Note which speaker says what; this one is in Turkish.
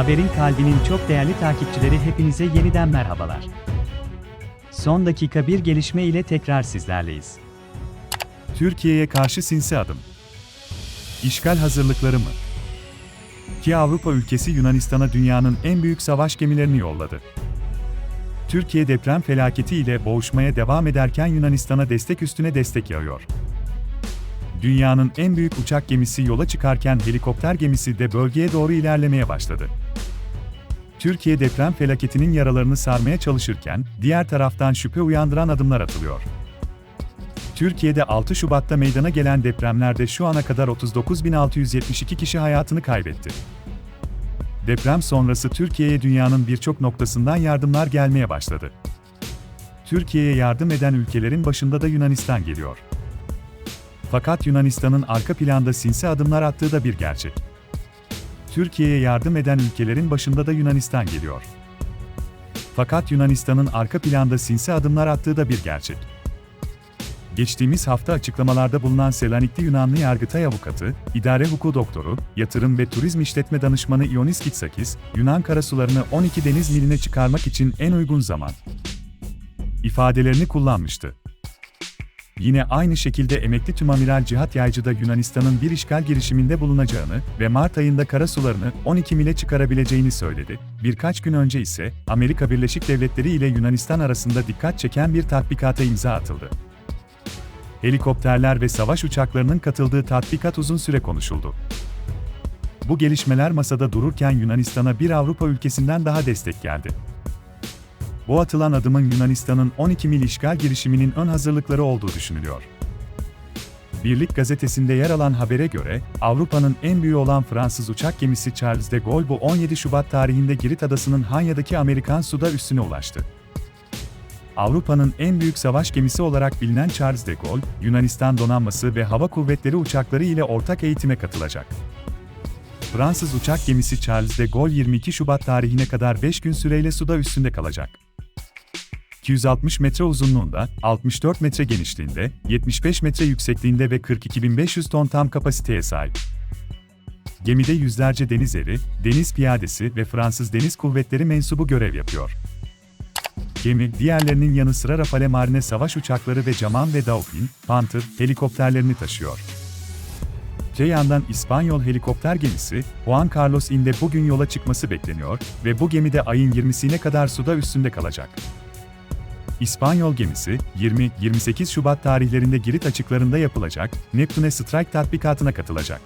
Speaker 1: Haberin kalbinin çok değerli takipçileri hepinize yeniden merhabalar. Son dakika bir gelişme ile tekrar sizlerleyiz.
Speaker 2: Türkiye'ye karşı sinsi adım. İşgal hazırlıkları mı? Ki Avrupa ülkesi Yunanistan'a dünyanın en büyük savaş gemilerini yolladı. Türkiye deprem felaketi ile boğuşmaya devam ederken Yunanistan'a destek üstüne destek yağıyor. Dünyanın en büyük uçak gemisi yola çıkarken helikopter gemisi de bölgeye doğru ilerlemeye başladı. Türkiye deprem felaketinin yaralarını sarmaya çalışırken, diğer taraftan şüphe uyandıran adımlar atılıyor. Türkiye'de 6 Şubat'ta meydana gelen depremlerde şu ana kadar 39.672 kişi hayatını kaybetti. Deprem sonrası Türkiye'ye dünyanın birçok noktasından yardımlar gelmeye başladı. Türkiye'ye yardım eden ülkelerin başında da Yunanistan geliyor. Fakat Yunanistan'ın arka planda sinsi adımlar attığı da bir gerçek. Türkiye'ye yardım eden ülkelerin başında da Yunanistan geliyor. Fakat Yunanistan'ın arka planda sinsi adımlar attığı da bir gerçek. Geçtiğimiz hafta açıklamalarda bulunan Selanikli Yunanlı Yargıtay Avukatı, İdare Hukuku Doktoru, Yatırım ve Turizm İşletme Danışmanı Ionis Kitsakis, Yunan karasularını 12 deniz miline çıkarmak için en uygun zaman ifadelerini kullanmıştı. Yine aynı şekilde emekli tümamiral Cihat Yaycı da Yunanistan'ın bir işgal girişiminde bulunacağını ve Mart ayında karasularını 12 mile çıkarabileceğini söyledi. Birkaç gün önce ise Amerika Birleşik Devletleri ile Yunanistan arasında dikkat çeken bir tatbikata imza atıldı. Helikopterler ve savaş uçaklarının katıldığı tatbikat uzun süre konuşuldu. Bu gelişmeler masada dururken Yunanistan'a bir Avrupa ülkesinden daha destek geldi. Bu atılan adımın Yunanistan'ın 12 mil işgal girişiminin ön hazırlıkları olduğu düşünülüyor. Birlik gazetesinde yer alan habere göre, Avrupa'nın en büyüğü olan Fransız uçak gemisi Charles de Gaulle bu 17 Şubat tarihinde Girit adasının Hanya'daki Amerikan suda üssüne ulaştı. Avrupa'nın en büyük savaş gemisi olarak bilinen Charles de Gaulle, Yunanistan donanması ve hava kuvvetleri uçakları ile ortak eğitime katılacak. Fransız uçak gemisi Charles de Gaulle 22 Şubat tarihine kadar 5 gün süreyle suda üstünde kalacak. 260 metre uzunluğunda, 64 metre genişliğinde, 75 metre yüksekliğinde ve 42.500 ton tam kapasiteye sahip. Gemide yüzlerce deniz eri, deniz piyadesi ve Fransız Deniz Kuvvetleri mensubu görev yapıyor. Gemi, diğerlerinin yanı sıra Rafale Marine savaş uçakları ve Caman ve Dauphin, Panther helikopterlerini taşıyor. Öte yandan İspanyol helikopter gemisi, Juan Carlos Inde bugün yola çıkması bekleniyor ve bu gemide ayın 20'sine kadar suda üstünde kalacak. İspanyol gemisi, 20-28 Şubat tarihlerinde Girit açıklarında yapılacak, Neptune Strike tatbikatına katılacak.